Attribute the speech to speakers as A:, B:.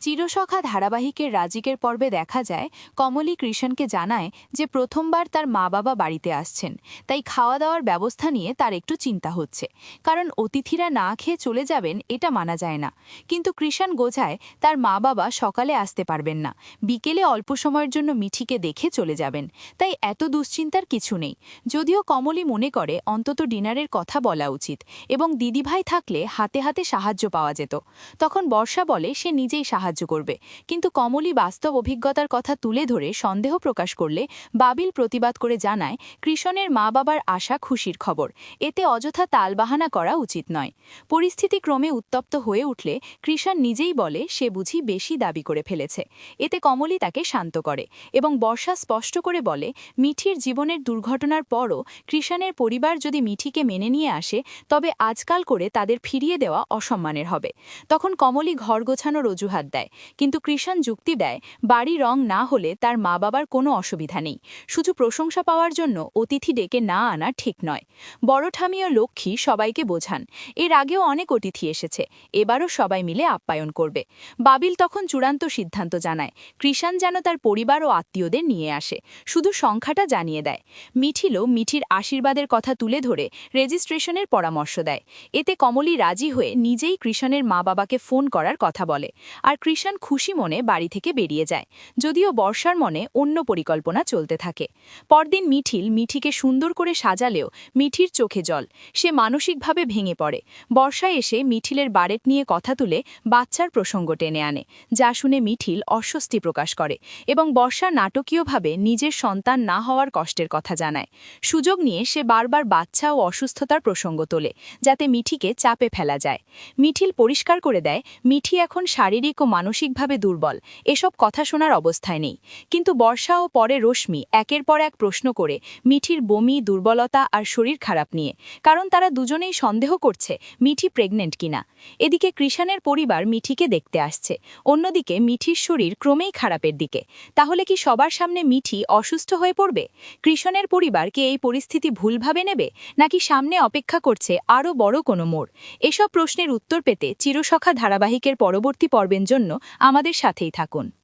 A: চিরসখা ধারাবাহিকের রাজিকের পর্বে দেখা যায় কমলি কৃষণকে জানায় যে প্রথমবার তার মা বাবা বাড়িতে আসছেন। তাই খাওয়া দাওয়ার ব্যবস্থা নিয়ে তার একটু চিন্তা হচ্ছে। কারণ অতিথিরা না খেয়ে চলে যাবেন এটা মানা যায় না। কিন্তু কৃষণ গোছায় তার মা বাবা সকালে আসতে পারবেন না। বিকেলে অল্প সময়ের জন্য মিঠিকে দেখে চলে যাবেন। তাই এত দুশ্চিন্তার কিছু নেই। যদিও কমলি মনে করে অন্তত ডিনারের কথা বলা উচিত এবং দিদিভাই থাকলে হাতে হাতে সাহায্য পাওয়া যেত। তখন বর্ষা বলে সে নিজেই সাহায্য করবে। কিন্তু কমলি বাস্তব অভিজ্ঞতার কথা তুলে ধরে সন্দেহ প্রকাশ করলে বাবিল প্রতিবাদ করে জানায়, কৃষণের মা বাবার আশা খুশির খবর। এতে অযথা তালবাহানা করা উচিত নয়। পরিস্থিতি ক্রমে উত্তপ্ত হয়ে উঠলে কৃষণ নিজেই বলে, সে বুঝি বেশি দাবি করে ফেলেছে। এতে কমলি তাকে শান্ত করে এবং বর্ষা স্পষ্ট করে বলে, মিঠির জীবনের দুর্ঘটনার পরও কৃষণের পরিবার যদি মিঠিকে মেনে নিয়ে আসে, তবে আজকাল করে তাদের ফিরিয়ে দেওয়া অসম্মানের হবে। তখন কমলি ঘর গোছানোর অজুহাত দেয়। কিন্তু কৃষণ যুক্তি দেয়, বাড়ি রং না হলে তার মা বাবার কোনো অসুবিধা নেই। শুধু প্রশংসা পাওয়ার জন্য অতিথি ডেকে না আনা ঠিক নয়। বড় ঠামি ও লক্ষ্মী সবাইকে বোঝান, এর আগেও অনেক অতিথি এসেছে, এবারও সবাই মিলে আপ্যায়ন করবে। বাবিল তখন চূড়ান্ত সিদ্ধান্ত জানায়, কৃষাণ যেন তার পরিবার ও আত্মীয়দের নিয়ে আসে, শুধু সংখ্যাটা জানিয়ে দেয়। মিঠিলও মিঠির আশীর্বাদের কথা তুলে ধরে রেজিস্ট্রেশনের পরামর্শ দেয়। এতে কমলি রাজি হয়ে নিজেই কৃষণের মা বাবাকে ফোন করার কথা বলে, আর কৃষণ খুশি মনে বাড়ি থেকে বেরিয়ে যায়, যদিও বর্ষার মনে অন্য পরিকল্পনা চলতে থাকে। পরদিন মিঠিল মিঠিকে সুন্দর করে সাজালেও মিঠির চোখে জল, সে মানসিকভাবে ভেঙে পড়ে। বর্ষা এসে মিঠিলের বারেট নিয়ে কথা তুলে বাচ্চার প্রসঙ্গ টেনে আনে, যা শুনে মিঠিল অস্বস্তি প্রকাশ করে এবং বর্ষা নাটকীয়ভাবে নিজের সন্তান না হওয়ার কষ্টের কথা জানায়। সুযোগ নিয়ে সে বারবার বাচ্চা ও অসুস্থতার প্রসঙ্গ তোলে, যাতে মিঠিকে চাপে ফেলা যায়। মিঠিল পরিষ্কার করে দেয়, মিঠি এখন শারীরিক ও মানসিকভাবে দুর্বল। এসব কথা শোনার অবস্থায় নেই। কিন্তু বর্ষা ও পরে রশ্মি একের পর এক প্রশ্ন করে মিঠির বমি, দুর্বলতা আর শরীর খারাপ নিয়ে। কারণ তারা দুজনেই সন্দেহ করছে মিঠি প্রেগনেন্ট কিনা। এদিকে কৃষাণের পরিবার মিঠিকে দেখতে আসছে। অন্যদিকে মিঠির শরীর ক্রমেই খারাপের দিকে। তাহলে কি সবার সামনে মিঠি অসুস্থ হয়ে পড়বে? কৃষণের পরিবার কি এই পরিস্থিতি ভুলভাবে নেবে? নাকি সামনে অপেক্ষা করছে আরও বড় কোনো মোড়? এসব প্রশ্নের উত্তর পেতে চিরসখা ধারাবাহিকের পরবর্তী পর্বের জন্য আমাদের সাথেই থাকুন।